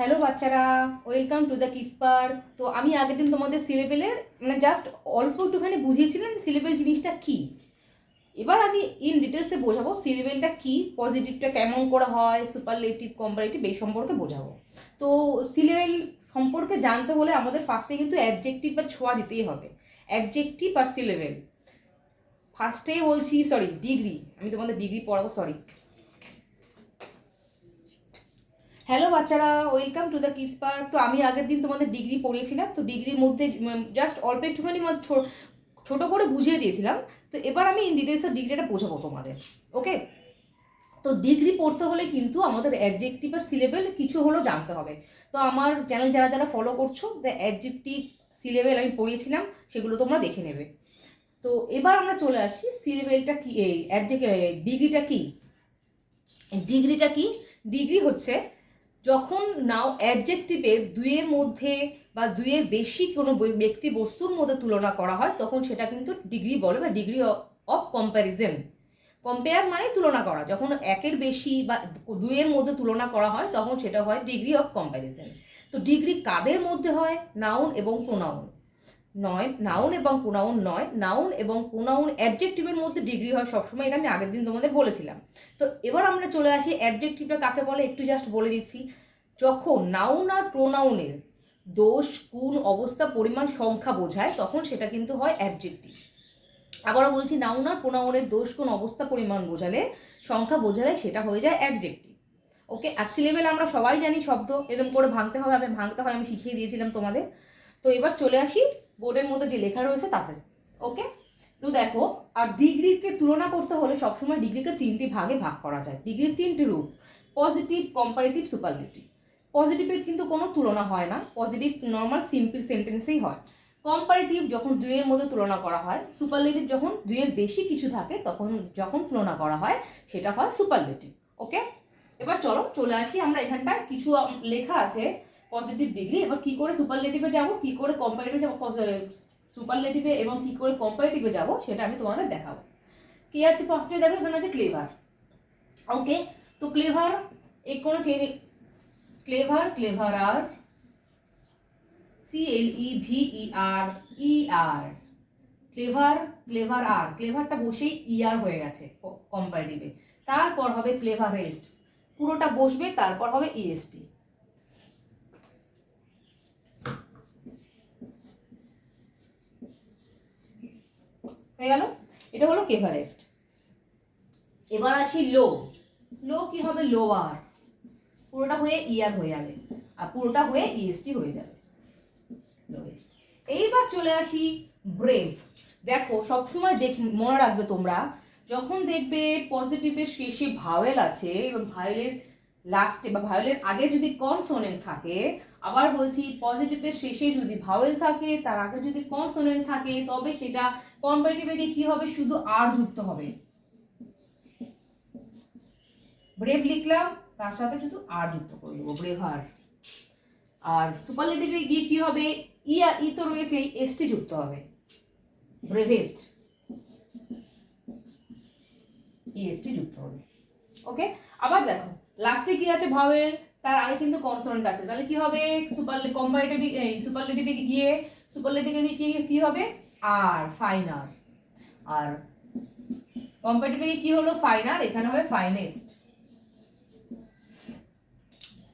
Hello বাচ্চারা। Welcome to the kids park তো আমি আগের দিন তোমাদের সিলেবেলের মানে জাস্ট অল্প একটুখানি বুঝিয়েছিলাম যে সিলেবেল জিনিসটা কী। এবার আমি ইন ডিটেলসে বোঝাবো সিলেবেলটা কী পজিটিভটা কেমন করে হয় সুপারলেটিভ কম্পারেটিভ এই সম্পর্কে বোঝাবো। তো সিলেবেল সম্পর্কে জানতে হলে আমাদের ফার্স্টে কিন্তু অ্যাবজেক্টিভ আর ছোঁয়া দিতেই হবে। অ্যাবজেক্টিভ আর সিলেবেল ফার্স্টেই বলছি সরি ডিগ্রি আমি তোমাদের ডিগ্রি পড়াবো সরি হ্যালো বাচ্চারা welcome to the kids park তো আমি আগের দিন তোমাদের ডিগ্রি পড়িয়েছিলাম, তো ডিগ্রির মধ্যে জাস্ট অল্প একটুখানি ছোট করে বুঝিয়ে দিয়েছিলাম। তো এবার আমি ইন ডিটেলসের ডিগ্রিটা বোঝাবো তোমাদের ওকে তো ডিগ্রি পড়তে হলে কিন্তু আমাদের অ্যাডজেক্টিভ আর সিলেবেল কিছু হলেও জানতে হবে। তো আমার চ্যানেল যারা যারা ফলো করছ দ্য অ্যাডজেক্টিভ সিলেবেল আমি পড়িয়েছিলাম, সেগুলো তোমরা দেখে নেবে। তো এবার আমরা চলে আসি সিলেবেলটা কি, এই ডিগ্রিটা কি? ডিগ্রিটা কি? ডিগ্রি হচ্ছে যখন নাও অ্যাডজেক্টিভের দুইয়ের মধ্যে বা দুইয়ের বেশি কোনো ব্যক্তি বস্তুর মধ্যে তুলনা করা হয়, তখন সেটা কিন্তু ডিগ্রি বলে বা ডিগ্রি অফ কম্প্যারিজন কম্পেয়ার মানে তুলনা করা। যখন একের বেশি বা দুইয়ের মধ্যে তুলনা করা হয়, তখন সেটা হয় ডিগ্রি অফ কম্প্যারিজন তো ডিগ্রি কাদের মধ্যে হয়? নাউন এবং প্রোনাউন নয় নাউন এবং প্রোনাউন নয় নাউন এবং প্রোনাউন অ্যাডজেক্টিভের মধ্যে ডিগ্রি হয় সবসময়, এটা আমি আগের দিন তোমাদের বলেছিলাম। তো এবার আমরা চলে আসি অ্যাডজেক্টিভটা কাকে বলে? একটু জাস্ট বলে দিচ্ছি। যখন নাউন আর প্রোনাউনের দোষ, গুণ, অবস্থা, পরিমাণ, সংখ্যা বোঝায়, তখন সেটা কিন্তু হয় অ্যাডজেক্টিভ আবারও বলছি নাউন আর প্রোনাউনের দোষ, গুণ, অবস্থা, পরিমাণ বোঝালে, সংখ্যা বোঝালে সেটা হয়ে যায় অ্যাডজেক্টিভ ওকে, আর সিলেবেল আমরা সবাই জানি শব্দ এরকম করে ভাঙতে হবে, আমি ভাঙতে হয়, আমি শিখিয়ে দিয়েছিলাম তোমাদের। তো এবার চলে আসি বোর্ডের মধ্যে যে লেখা রয়েছে তাতে। ওকে? তো দেখো, আর ডিগ্রিকে তুলনা করতে হলে সবসময় ডিগ্রিকে তিনটি ভাগে ভাগ করা যায়। ডিগ্রির তিনটি রূপ পজিটিভ কম্পারেটিভ সুপারলেটিভ পজিটিভের কিন্তু কোনো তুলনা হয় না পজিটিভ নর্মাল সিম্পল সেন্টেন্সেই হয়। কম্পারেটিভ যখন দুইয়ের মধ্যে তুলনা করা হয় সুপারলেটিভ যখন দুইয়ের বেশি কিছু থাকে, তখন যখন তুলনা করা হয়, সেটা হয় সুপারলেটিভ ওকে? এবার চলো, চলে আসি আমরা এখানটায়। কিছু লেখা আছে পজিটিভ ডিগ্রি এবার কি করে সুপারলেটিভে যাব, কি করে কম্পারেটিভে যাব সুপারলেটিভে এবং কি করে কম্পারেটিভে যাব, সেটা আমি তোমাদের দেখাবো। কি আছে ফার্স্টে দেখো, এখানে আছে ক্লেভার ওকে তো ক্লেভার এক কোনো চেঞ্জ ক্লেভার ক্লেভার আর C L E V E R E R clever clever আর ক্লেভারটা বসেই ই আর হয়ে গেছে কম্পারেটিভে তারপর হবে ক্লেভারেস্ট পুরোটা বসবে, তারপর হবে E ইএসটি হয়ে গেল। এটা হলো কেভারেস্ট এবার আসি লো। লো কি হবে? লোয়ার। পুরোটা হয়ে ইয়ার হয়ে যাবে। আর পুরোটা হয়ে ইএসটি হয়ে যাবে। লোয়েস্ট। এইবার চলে আসি ব্রেভ। দেখো সবসময় দেখি মনে রাখবে তোমরা যখন দেখবে পজিটিভের শেষে ভাওয়েল আছে এবং ভাওয়েলের লাস্টে বা ভাওয়েলের আগে যদি কনসোনেন্ট থাকে আবার বলছি পজিটিভের শেষে যদি ভাওয়েল থাকে তার আগে যদি কনসোনেন্ট থাকে তবে সেটা কম্পারেটিভে গিয়ে কি হবে? শুধু আর যুক্ত হবে। ব্রেভ লিখলাম, তার সাথে শুধু আর যুক্ত করে দেবো ব্রেভার আর। আর সুপারলেটিভে গিয়ে কি হবে? ই আর ই তো রয়েছে এসটি যুক্ত হবে। ব্রেভেস্ট ইএসটি যুক্ত হবে। ওকে আবার দেখো লাস্টে কি আছে ভাওয়েল তার আগে কিন্তু কনসোনেন্ট আছে। তাহলে কি হবে? সুপার কম্পারেটিভ সুপারলেটিভে গিয়ে সুপারলেটিভে গিয়ে কি হবে? আর ফাইনার আর। কম্পারেটিভে কি হলো? ফাইনার এখানে হবে ফাইনেস্ট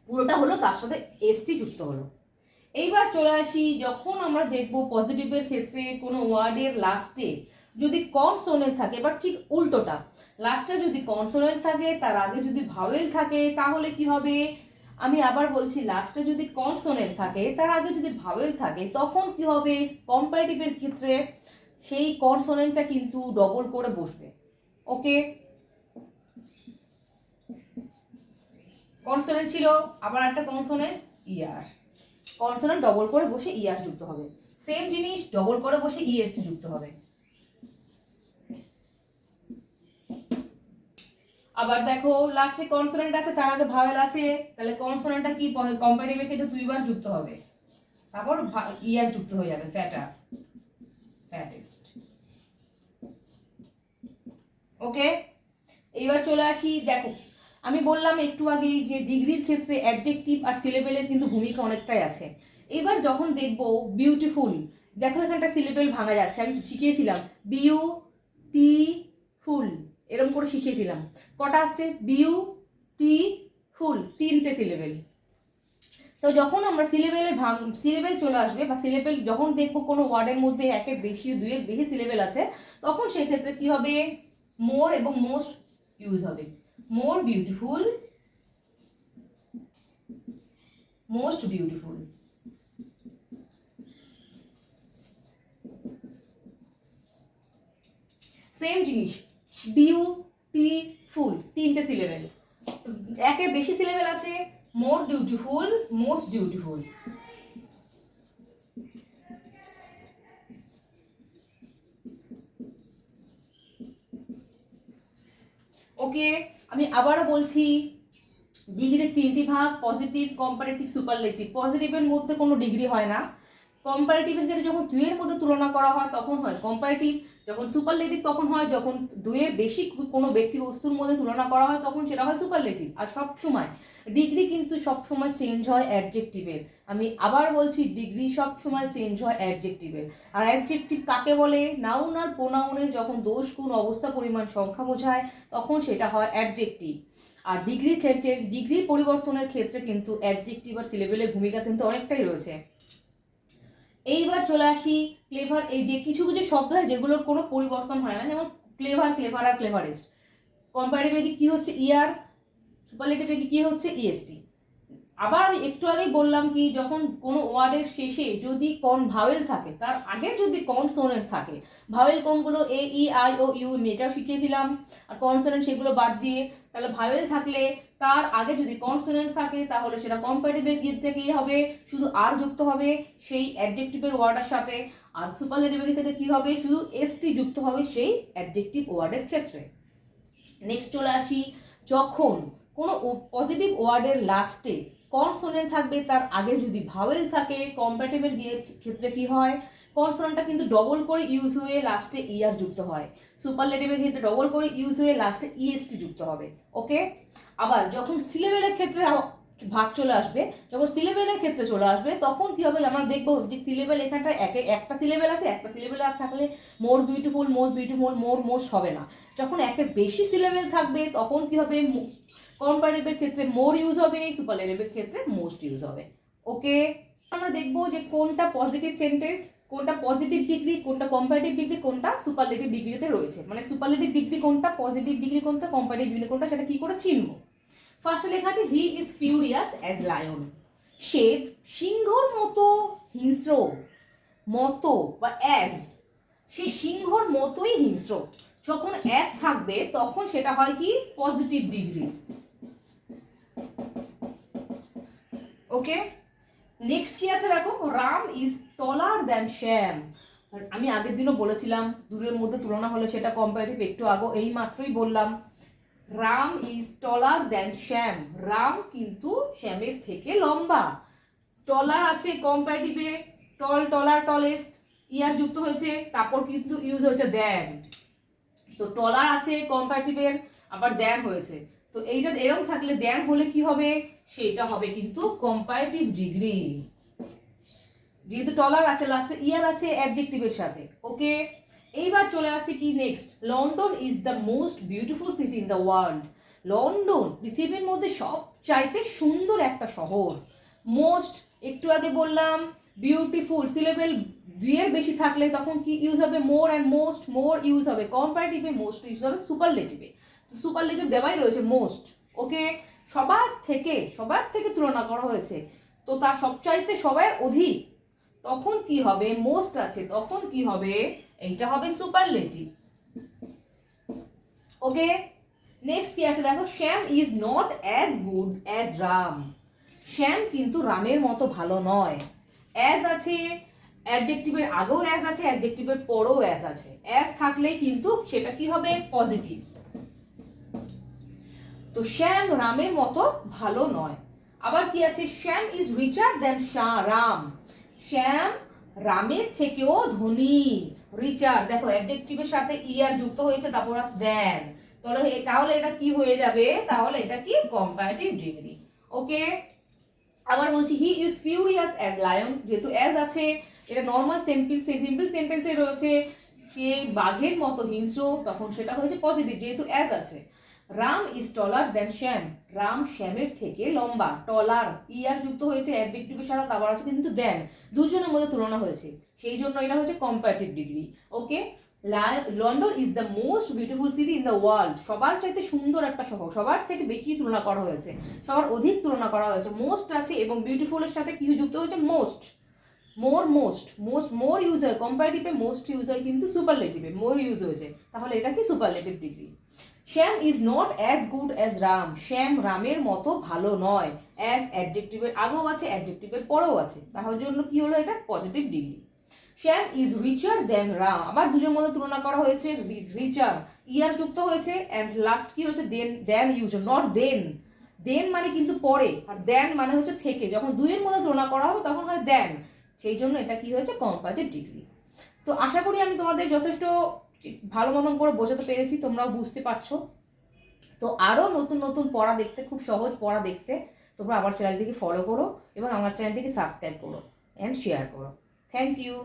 পুরোটা হলো, তার সাথে এসটি যুক্ত হলো। এইবার চলে আসি, যখন আমরা দেখব পজিটিভের ক্ষেত্রে কোনো ওয়ার্ডের লাস্টে যদি কনসোনেন্ট থাকে এবার ঠিক উল্টোটা। লাস্টে যদি কনসোনেন্ট থাকে, তার আগে যদি ভাওয়েল থাকে, তাহলে কি হবে? আমি আবার বলছি লাস্টে যদি কনসোনেন্ট থাকে, তার আগে যদি ভাওয়েল থাকে, তখন কি হবে? কম্পারেটিভের ক্ষেত্রে সেই কনসোনেন্টটা কিন্তু ডবল করে বসবে। ওকে কনসোনেন্ট ছিল, আবার একটা কনসোনেন্ট ইয়ার কনসোনেন্ট ডবল করে বসে ইয়ার যুক্ত হবে। সেম জিনিস ডবল করে বসে ইএসটি যুক্ত হবে। আবার দেখো লাস্টে কনসোনেন্ট আছে, তার আগে ভাওয়েল আছে, তাহলে কনসোনেন্টটা কি কম্পারেটিভের ক্ষেত্রে দুইবার যুক্ত হবে। তারপর ইয়ার যুক্ত হয়ে যাবে ফ্যাটার ফ্যাটেস্ট ওকে এইবার চলে আসি, দেখো, আমি বললাম একটু আগেই যে ডিগ্রির ক্ষেত্রে অ্যাডজেক্টিভ আর সিলেবেলের কিন্তু ভূমিকা অনেকটাই আছে। এবার যখন দেখব বিউটিফুল দেখো এখানটা সিলেবেল ভাঙা যাচ্ছে, আমি শিখিয়েছিলাম বিউ টি ফুল এরকম করে শিখিয়েছিলাম। কটা আসছে? বিউ, টি, ফুল, তিনটে সিলেবেল তো যখন আমরা সিলেবেলের ভাঙ সিলেবেল চলে আসবে বা সিলেবেল যখন দেখব কোনো ওয়ার্ডের মধ্যে একের বেশি, দুইয়ের বেশি সিলেবেল আছে, তখন সেক্ষেত্রে কি হবে? মোর এবং মোস্ট ইউজ হবে। More beautiful, most beautiful. Same জিনিস বিউটিফুল তিনটে সিলেবেল একের বেশি সিলেবেল আছে, more beautiful most beautiful okay, আমি আবারও বলছি ডিগ্রির তিনটি ভাগ পজিটিভ কম্পারেটিভ সুপারলেটিভ পজিটিভের মধ্যে কোনো ডিগ্রি হয় না। কম্পারেটিভের ক্ষেত্রে যখন দুইয়ের মধ্যে তুলনা করা হয়, তখন হয় কম্পারেটিভ যখন সুপারলেটিভ তখন হয়, যখন দুইয়ের বেশি কোনো ব্যক্তি বস্তুর মধ্যে তুলনা করা হয়, তখন সেটা হয় সুপারলেটিভ আর সব সময়। ডিগ্রি কিন্তু সব সময় চেঞ্জ হয় অ্যাডজেক্টিভের আমি আবার বলছি ডিগ্রি সব সময় চেঞ্জ হয় অ্যাডজেক্টিভের আর অ্যাডজেক্টিভ কাকে বলে? নাউন আর প্রোনাউনের যখন দোষ, গুণ, অবস্থা, পরিমাণ, সংখ্যা বোঝায়, তখন সেটা হয় অ্যাডজেক্টিভ আর ডিগ্রির ক্ষেত্রে ডিগ্রি পরিবর্তনের ক্ষেত্রে কিন্তু অ্যাডজেক্টিভ আর সিলেবেলের ভূমিকা কিন্তু অনেকটাই রয়েছে। এইবার চলে আসি ক্লেভার এই যে কিছু কিছু শব্দ হয় যেগুলোর কোনো পরিবর্তন হয় না, যেমন ক্লেভার ক্লেভার আর ক্লেভারেস্ট কম্পারেটিভে কি হচ্ছে ইয়ার সুপারলেটিভে কি হচ্ছে ইএসটি আবার আমি একটু আগেই বললাম কি, যখন কোনো ওয়ার্ডের শেষে যদি কন ভাওয়েল থাকে, তার আগে যদি কনসোনেন্ট থাকে ভাওয়েল কোনগুলো এ ই আই ও ইউ আমি শিখিয়েছিলাম, আর কনসোনেন্ট সেগুলো বাদ দিয়ে তাহলে ভাওয়েল থাকলে তার আগে যদি কনসোনেন্ট থাকে, তাহলে সেটা কম্পারেটিভের ক্ষেত্রে কি হবে, শুধু আর যুক্ত হবে, সেই অ্যাডজেক্টিভের ওয়ার্ডের সাথে। আর সুপারলেটিভের ক্ষেত্রে কী হবে? শুধু এসটি যুক্ত হবে সেই অ্যাডজেক্টিভ ওয়ার্ডের ক্ষেত্রে। নেক্সট চলে আসি, যখন কোনো পজিটিভ ওয়ার্ডের লাস্টে কনসোনেন্ট থাকবে, তার আগে যদি ভাওয়েল থাকে কম্পারেটিভের গিয়ে ক্ষেত্রে কী হয়? কনসোনেন্টটা কিন্তু ডবল করে ইউজ হয়ে লাস্টে ইয়ার যুক্ত হয়। সুপারলেটিভের ক্ষেত্রে ডবল করে ইউজ হয়ে লাস্টে ইএসটি যুক্ত হবে ওকে আবার যখন সিলেবেলের ক্ষেত্রে ভাগ চলে আসবে, যখন সিলেবেলের ক্ষেত্রে চলে আসবে, তখন কি হবে? আমরা দেখব যে সিলেবেল এখানটা একে, একটা সিলেবেল আছে, একটা সিলেবেল আর থাকলে more beautiful most beautiful more most হবে না। যখন একের বেশি সিলেবেল থাকবে, তখন কি হবে? কম্পারেটিভের ক্ষেত্রে মোর ইউজ হবে সুপারলেটিভের ক্ষেত্রে মোস্ট ইউজ হবে ওকে আমরা দেখব যে কোনটা পজিটিভ সেন্টেন্স কোনটা পজিটিভ ডিগ্রি কোনটা কম্পারেটিভ ডিগ্রি কোনটা সুপারলেটিভ ডিগ্রিতে রয়েছে। মানে সুপারলেটিভ ডিগ্রি কোনটা পজিটিভ ডিগ্রি কোনটা কম্পারেটিভ ডিগ্রি কোনটা, সেটা কি করে চিনবো? ফার্স্টে লেখা আছে he is furious as lion সে সিংহর মতো, হিংস্র, মতো বা অ্যাজ সে সিংহর মতোই হিংস্র। যখন অ্যাজ থাকবে, তখন সেটা হয় কি? পজিটিভ ডিগ্রি ওকে নেক্সট কি আছে দেখো? Ram is taller than Shyam আমি আগের দিনও বলেছিলাম, দূরের মধ্যে তুলনা হলে সেটা কম্পারেটিভ একটু আগে এই মাত্রই বললাম। Ram is taller than Shyam Ram কিন্তু শ্যামের থেকে লম্বা। টলার আছে কম্পারেটিভে টল টলার টলেস্ট ইয়ার যুক্ত হয়েছে, তারপর কিন্তু ইউজ হয়েছে দ্যান তো টলার আছে কম্পারেটিভের আবার দ্যান হয়েছে। তো এইটা এরকম থাকলে দ্যান হলে কি হবে? সেটা হবে কিন্তু কম্পারেটিভ ডিগ্রি যেহেতু টলার আছে লাস্টে ইয়ার আছে অ্যাডজেক্টিভের সাথে। ওকে এইবার চলে আসছে কি next London is the most beautiful city in the world London পৃথিবীর মধ্যে সব চাইতে সুন্দর একটা শহর। মোস্ট একটু আগে বললাম বিউটিফুল সিলেবেল দুইয়ের বেশি থাকলে তখন কি ইউজ হবে? More and most more use হবে। কম্পারেটিভে মোস্ট ইউজ হবে সুপারলেটিভে সুপারলেটিভ দেওয়াই রয়েছে মোস্ট ওকে সবার থেকে সবার থেকে তুলনা করা হয়েছে। তো তার সবচাইতে সবার অধিক। তখন কি হবে? মোস্ট আছে। তখন কি হবে? এইটা হবে সুপার সুপারলেটিভ ওকে নেক্সট কি আছে? দেখো Shyam is not as good as Ram Shyam কিন্তু রামের মতো ভালো নয়। অ্যাজ আছে অ্যাডজেক্টিভের আগেও অ্যাজ আছে অ্যাডজেক্টিভের পরেও অ্যাজ আছে। অ্যাজ থাকলে কিন্তু সেটা কি হবে? পজিটিভ তো শ্যাম রামের মতো ভালো নয়। আবার কি আছে? Shyam is richer than Ram Shyam রামের থেকেও ধনী রিচার দেখো অ্যাডজেক্টিভের সাথে ইয়ার যুক্ত হয়েছে, তারপর আছে দেন তাহলে তাহলে এটা কি হয়ে যাবে? তাহলে এটা কি? কম্পারেটিভ ডিগ্রি ওকে আবার বলছি he is furious as lion যেহেতু অ্যাজ আছে, এটা নর্মাল সিম্পল সিম্পল সেন্টেন্সে রয়েছে। সে বাঘের মতো হিংস্র, তখন সেটা হয়েছে পজিটিভ যেহেতু অ্যাজ আছে। Ram is taller then Shyam Ram শ্যামের থেকে লম্বা টলার ইয়ার যুক্ত হয়েছে অ্যাডজেক্টিভের সাথে আবার আছে কিন্তু দেন দুজনের মধ্যে তুলনা হয়েছে। সেই জন্য এটা হচ্ছে comparative degree okay London is the most beautiful city in the world সবার চাইতে সুন্দর একটা শহর। সবার থেকে বেশি তুলনা করা হয়েছে। সবার অধিক তুলনা করা হয়েছে। মোস্ট আছে এবং বিউটিফুলের সাথে কি যুক্ত হয়েছে? Most more most most more use হয়। কম্পারেটিভে মোস্ট ইউজ হয় কিন্তু সুপারলেটিভে মোর ইউজ হয়েছে। তাহলে এটা কি superlative degree Shyam is not as good as Ram Shyam রামের মতো ভালো নয়। অ্যাজ অ্যাডজেক্টিভের আগেও আছে অ্যাডজেক্টিভের পরেও আছে। তাহলে জন্য কি হলো এটা? Positive degree Shyam is richer than Ram আবার দুজনের মধ্যে তুলনা করা হয়েছে রিচার ইয়ার যুক্ত হয়েছে অ্যান্ড লাস্ট কি হয়েছে? দেন দেন ইউজ নট দেন দেন মানে কিন্তু পরে, আর দেন মানে হচ্ছে থেকে। যখন দুইয়ের মধ্যে তুলনা করা হবে, তখন হয় দেন সেই জন্য এটা কি হয়েছে? কম্পারেটিভ ডিগ্রি তো আশা করি আমি তোমাদের যথেষ্ট ভালো মতন করে বোঝাতে পেরেছি, তোমরাও বুঝতে পারছ। তো আরও নতুন নতুন পড়া দেখতে, খুব সহজ পড়া দেখতে, তোমরা আমার চ্যানেলটিকে ফলো করো এবং আমার চ্যানেলটিকে সাবস্ক্রাইব করো অ্যান্ড শেয়ার করো। Thank you